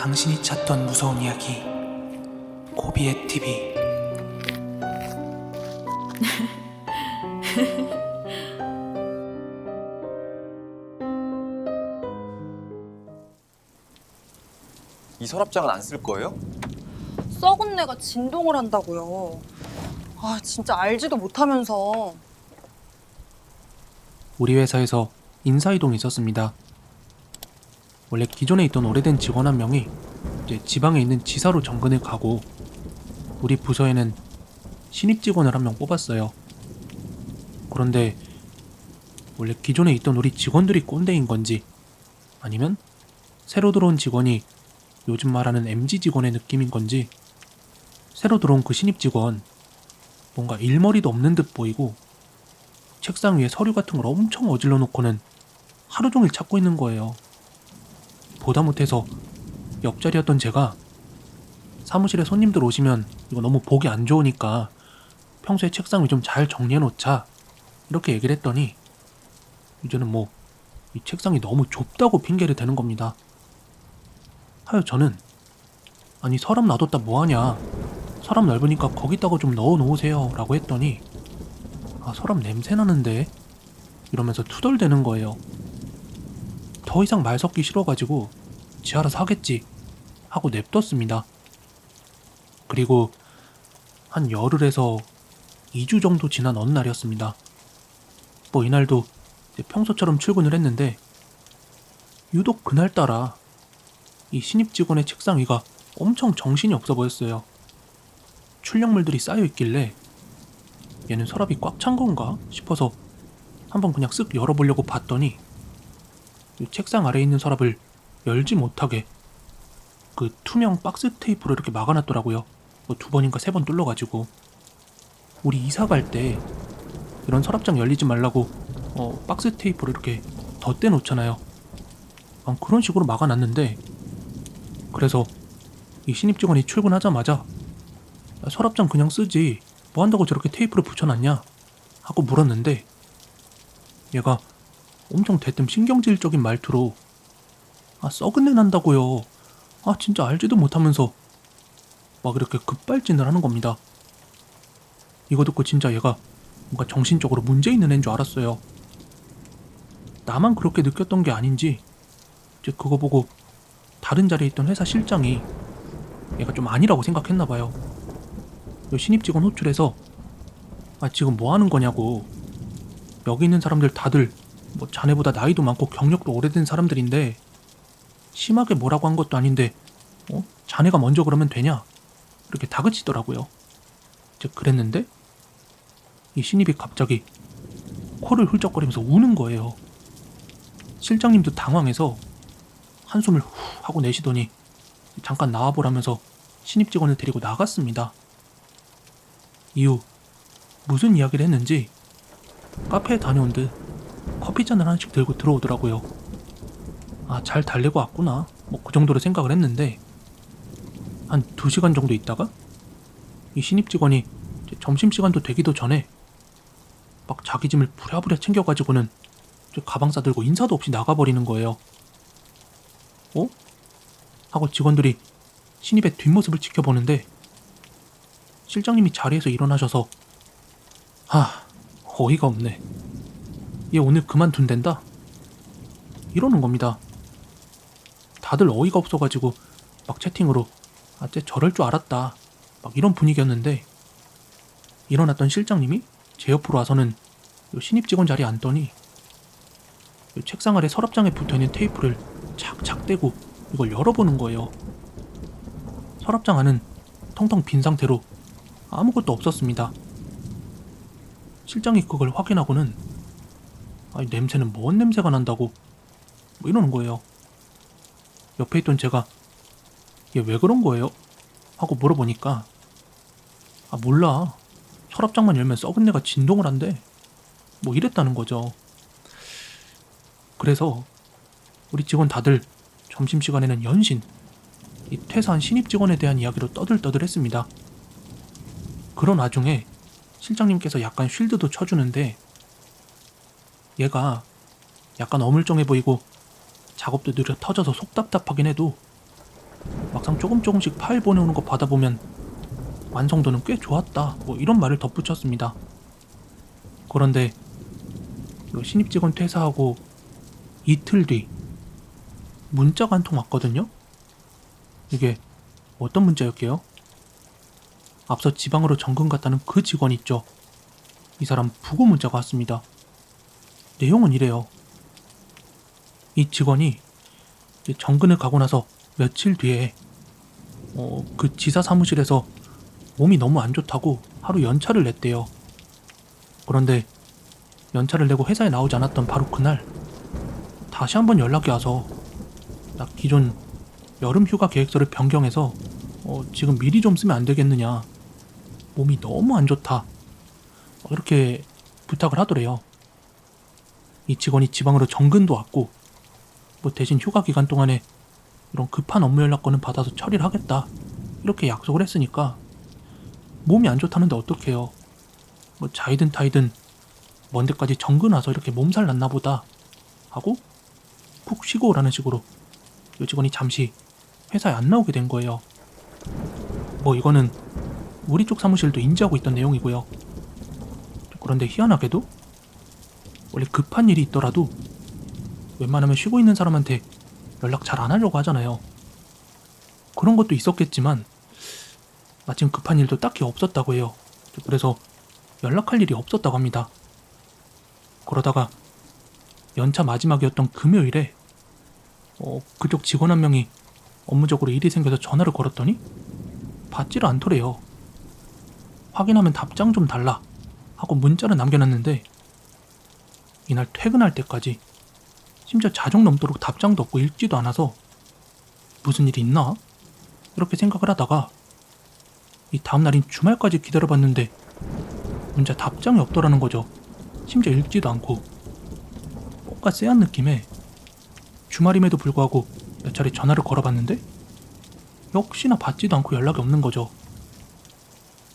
당신이 찾던 무서운 이야기 고비의 TV 이 서랍장은 안 쓸 거예요? 썩은 내가 진동을 한다고요. 아 진짜 알지도 못하면서 우리 회사에서 인사이동이 있었습니다. 원래 기존에 있던 오래된 직원 한 명이 이제 지방에 있는 지사로 정근을 가고 우리 부서에는 신입 직원을 한 명 뽑았어요. 그런데 원래 기존에 있던 우리 직원들이 꼰대인 건지 아니면 새로 들어온 직원이 요즘 말하는 MZ 직원의 느낌인 건지 새로 들어온 그 신입 직원 뭔가 일머리도 없는 듯 보이고 책상 위에 서류 같은 걸 엄청 어질러 놓고는 하루 종일 찾고 있는 거예요. 보다 못해서 옆자리였던 제가 사무실에 손님들 오시면 이거 너무 보기 안 좋으니까 평소에 책상 위 좀 잘 정리해 놓자 이렇게 얘기를 했더니 이제는 뭐 이 책상이 너무 좁다고 핑계를 대는 겁니다. 하여 저는 아니 서랍 놔뒀다 뭐하냐 서랍 넓으니까 거기다가 좀 넣어 놓으세요 라고 했더니 아 서랍 냄새 나는데 이러면서 투덜대는 거예요. 더 이상 말 섞기 싫어가지고 지 알아서 하겠지 하고 냅뒀습니다. 그리고 한 열흘에서 2주 정도 지난 어느 날이었습니다. 뭐 이날도 평소처럼 출근을 했는데 유독 그날따라 이 신입 직원의 책상 위가 엄청 정신이 없어 보였어요. 출력물들이 쌓여 있길래 얘는 서랍이 꽉 찬 건가 싶어서 한번 그냥 쓱 열어보려고 봤더니 이 책상 아래에 있는 서랍을 열지 못하게 그 투명 박스 테이프로 이렇게 막아놨더라고요. 뭐 두 번인가 세 번 뚫려가지고 우리 이사 갈 때 이런 서랍장 열리지 말라고 어, 박스 테이프로 이렇게 덧대 놓잖아요. 아, 그런 식으로 막아놨는데 그래서 이 신입 직원이 출근하자마자 야, 서랍장 그냥 쓰지 뭐 한다고 저렇게 테이프를 붙여놨냐 하고 물었는데 얘가 엄청 대뜸 신경질적인 말투로 아 썩은 내 난다고요. 아 진짜 알지도 못하면서 막 이렇게 급발진을 하는 겁니다. 이거 듣고 진짜 얘가 뭔가 정신적으로 문제 있는 애인 줄 알았어요. 나만 그렇게 느꼈던 게 아닌지 이제 그거 보고 다른 자리에 있던 회사 실장이 얘가 좀 아니라고 생각했나 봐요. 요 신입 직원 호출해서 아 지금 뭐 하는 거냐고. 여기 있는 사람들 다들 뭐 자네보다 나이도 많고 경력도 오래된 사람들인데 심하게 뭐라고 한 것도 아닌데 어? 자네가 먼저 그러면 되냐? 이렇게 다그치더라고요. 이제 그랬는데 이 신입이 갑자기 코를 훌쩍거리면서 우는 거예요. 실장님도 당황해서 한숨을 후 하고 내쉬더니 잠깐 나와보라면서 신입 직원을 데리고 나갔습니다. 이후 무슨 이야기를 했는지 카페에 다녀온 듯 커피잔을 하나씩 들고 들어오더라고요. 아, 잘 달래고 왔구나. 뭐 그 정도로 생각을 했는데 한두 시간 정도 있다가 이 신입 직원이 점심시간도 되기도 전에 막 자기 짐을 부랴부랴 챙겨가지고는 가방 싸들고 인사도 없이 나가버리는 거예요. 어? 하고 직원들이 신입의 뒷모습을 지켜보는데 실장님이 자리에서 일어나셔서 하 어이가 없네 얘 오늘 그만둔댄다 이러는 겁니다 다들 어이가 없어가지고 막 채팅으로 아쟤 저럴 줄 알았다 막 이런 분위기였는데 일어났던 실장님이 제 옆으로 와서는 요 신입 직원 자리에 앉더니 요 책상 아래 서랍장에 붙어있는 테이프를 착착 떼고 이걸 열어보는 거예요. 서랍장 안은 텅텅 빈 상태로 아무것도 없었습니다. 실장이 그걸 확인하고는 아니 냄새는 뭔 냄새가 난다고 뭐 이러는 거예요. 옆에 있던 제가 얘 왜 그런 거예요? 하고 물어보니까 아 몰라 서랍장만 열면 썩은 내가 진동을 한대 뭐 이랬다는 거죠. 그래서 우리 직원 다들 점심시간에는 연신 이 퇴사한 신입 직원에 대한 이야기로 떠들떠들했습니다. 그런 와중에 실장님께서 약간 쉴드도 쳐주는데 얘가 약간 어물쩡해 보이고 작업도 느려 터져서 속 답답하긴 해도 막상 조금 조금씩 파일 보내오는 거 받아보면 완성도는 꽤 좋았다. 뭐 이런 말을 덧붙였습니다. 그런데 요 신입 직원 퇴사하고 이틀 뒤 문자가 한 통 왔거든요. 이게 어떤 문자였게요? 앞서 지방으로 정근 갔다는 그 직원 있죠. 이 사람 부고 문자가 왔습니다. 내용은 이래요. 이 직원이 정근을 가고 나서 며칠 뒤에 어, 그 지사 사무실에서 몸이 너무 안 좋다고 하루 연차를 냈대요. 그런데 연차를 내고 회사에 나오지 않았던 바로 그날 다시 한번 연락이 와서 나 기존 여름 휴가 계획서를 변경해서 어, 지금 미리 좀 쓰면 안 되겠느냐 몸이 너무 안 좋다 어, 이렇게 부탁을 하더래요. 이 직원이 지방으로 정근도 왔고 뭐 대신 휴가 기간 동안에 이런 급한 업무 연락권은 받아서 처리를 하겠다. 이렇게 약속을 했으니까 몸이 안 좋다는데 어떡해요? 뭐 자이든 타이든 먼 데까지 정근 와서 이렇게 몸살 났나 보다 하고 푹 쉬고 오라는 식으로 이 직원이 잠시 회사에 안 나오게 된 거예요. 뭐 이거는 우리 쪽 사무실도 인지하고 있던 내용이고요. 그런데 희한하게도 원래 급한 일이 있더라도 웬만하면 쉬고 있는 사람한테 연락 잘 안 하려고 하잖아요. 그런 것도 있었겠지만 마침 급한 일도 딱히 없었다고 해요. 그래서 연락할 일이 없었다고 합니다. 그러다가 연차 마지막이었던 금요일에 어, 그쪽 직원 한 명이 업무적으로 일이 생겨서 전화를 걸었더니 받지를 않더래요. 확인하면 답장 좀 달라 하고 문자를 남겨놨는데 이날 퇴근할 때까지 심지어 자정 넘도록 답장도 없고 읽지도 않아서 무슨 일이 있나? 이렇게 생각을 하다가 이 다음날인 주말까지 기다려봤는데 문자 답장이 없더라는 거죠. 심지어 읽지도 않고 뭔가 쎄한 느낌에 주말임에도 불구하고 몇 차례 전화를 걸어봤는데 역시나 받지도 않고 연락이 없는 거죠.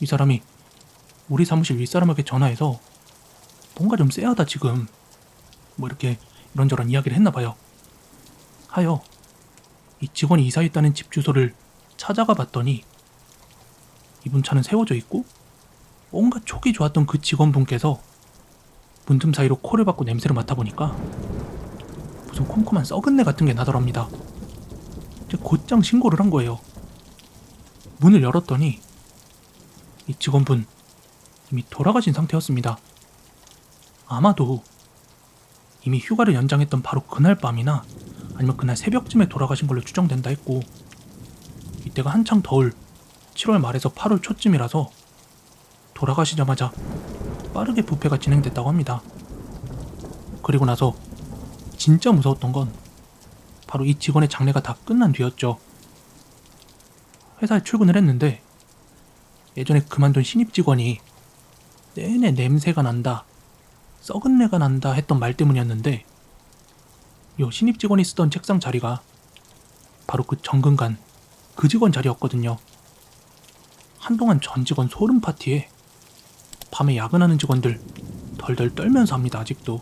이 사람이 우리 사무실 윗사람에게 전화해서 뭔가 좀 쎄하다 지금 뭐 이렇게 이런저런 이야기를 했나 봐요. 하여 이 직원이 이사했다는 집 주소를 찾아가 봤더니 이분 차는 세워져 있고 뭔가 촉이 좋았던 그 직원분께서 문틈 사이로 코를 박고 냄새를 맡아보니까 무슨 콤콤한 썩은 내 같은 게 나더랍니다. 이제 곧장 신고를 한 거예요. 문을 열었더니 이 직원분 이미 돌아가신 상태였습니다. 아마도 이미 휴가를 연장했던 바로 그날 밤이나 아니면 그날 새벽쯤에 돌아가신 걸로 추정된다 했고 이때가 한창 더울 7월 말에서 8월 초쯤이라서 돌아가시자마자 빠르게 부패가 진행됐다고 합니다. 그리고 나서 진짜 무서웠던 건 바로 이 직원의 장례가 다 끝난 뒤였죠. 회사에 출근을 했는데 예전에 그만둔 신입 직원이 내내 냄새가 난다, 썩은 내가 난다 했던 말 때문이었는데 요 신입 직원이 쓰던 책상 자리가 바로 그 정근간 그 직원 자리였거든요. 한동안 전 직원 소름 파티에 밤에 야근하는 직원들 덜덜 떨면서 합니다 아직도.